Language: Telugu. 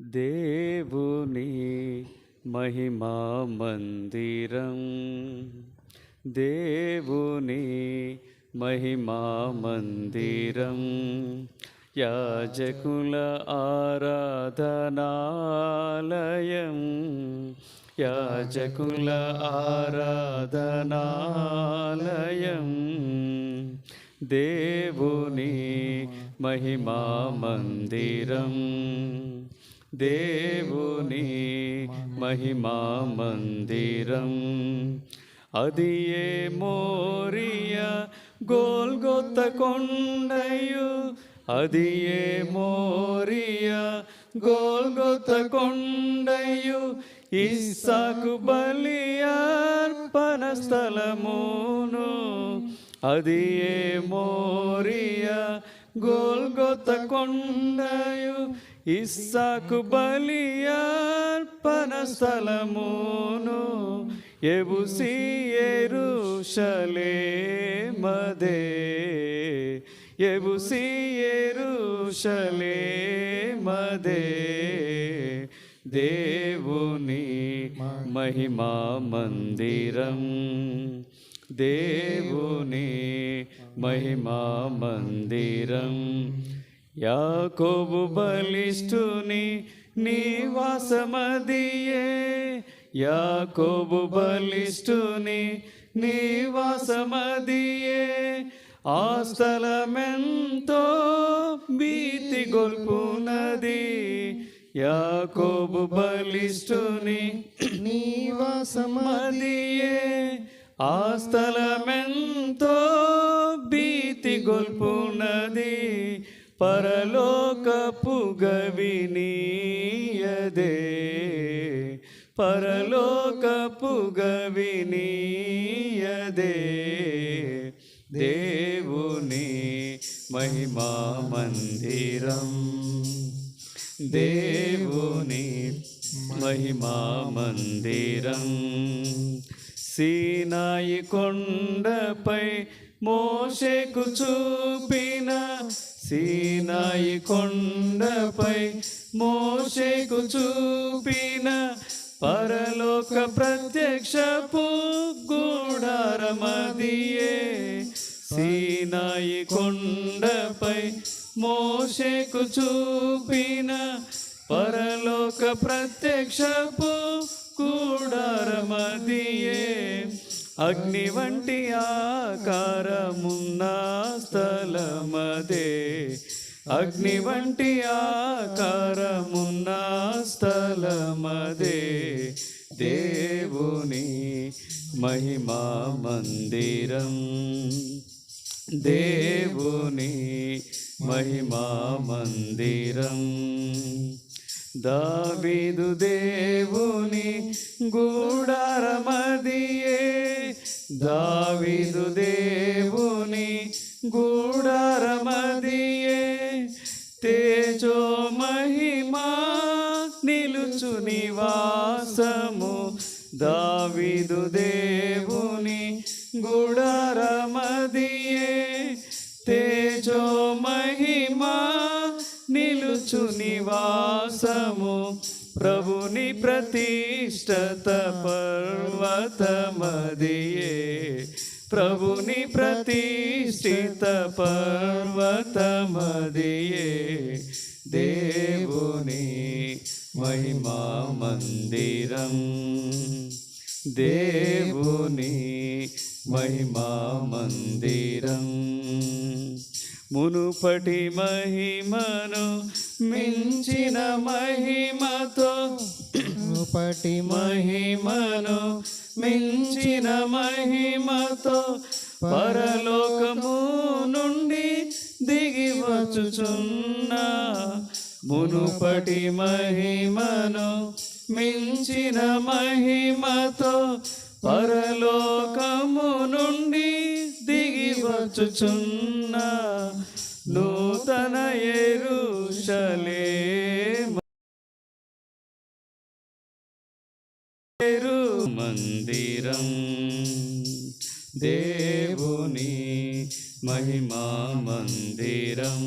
దేవుని మహిమా మందిరం దేవుని మహిమా మందిరం యాజకుల ఆరాధనాలయం యాజకుల ఆరాధనాలయం దేవుని మహిమా మందిరం దేవుని మహిమా మందిరం. అది ఏ మోరియ గోల్గొత్త కొండయు? అది ఏ మోరియ గోల్గొత్త కొండయు? ఇస్సాకు బలియార్పణ స్థలమును. అది ఏ మోరియ గోల్గొత్త కొండయు? ఇస్సాకు బలియార్పణ స్థలమును ఎబుసి ఎరుషలే మదే ఎబుసి ఎరుషలే మదే దేవుని మహిమా మందిరం. దేవుని మహిమా మందిరం. యాకోబు బలిష్ఠుని నివాసమదియే యాకోబు బలిష్ఠుని నివాసమదియే ఆ స్థలమెంతో భీతి గొల్పునది. యాకోబు బలిష్ఠుని నివాసమదియే ఆ స్థలమెంతో భీతి గొల్పునది. పరలోకపు గవినీయదే పరలోకపు గవినీయదే దేవుని మహిమా మందిరం. దేవుని మహిమా మందిరం. సీనాయి కొండపై మోషేకు చూపిన సీనాయి కొండపై మోషేకు చూపిన పరలోక ప్రత్యక్షపు గూడారమదియే సీనాయి కొండపై మోషేకు చూపిన పరలోక ప్రత్యక్షపు కూడారమదియే అగ్ని వంటి ఆకారమున్న స్థలమదే. అగ్ని వంటి ఆకారమున్న స్థలమదే. దేవుని మహిమా మందిరం. దేవుని మహిమా మందిరం. దావీదు దేవుని గూడారమదియే దావీదు దేవుని గూడారమదియే తేజో మహిమా నిలుచు నివాసము. దావీదు దేవుని గుడారమదియే నిలుచు నివాసము ప్రభుని ప్రతిష్టత పర్వతమదియే. ప్రభుని ప్రతిష్ఠిత పర్వతమదియే. దేవుని మహిమా మందిరం. దేవుని మహిమా మందిరం. మునుపటి మహిమను మించిన మహిమతో ముపటి మహిమను మించిన మహిమతో పరలోకము నుండి దిగి వచ్చుచున్న మునుపటి మహిమను మించిన మహిమతో పరలోకము నుండి దిగి వచ్చుచున్న ఉన్న నూతన ఎరుషలేరు మందిరం దేవుని మహిమా మందిరం.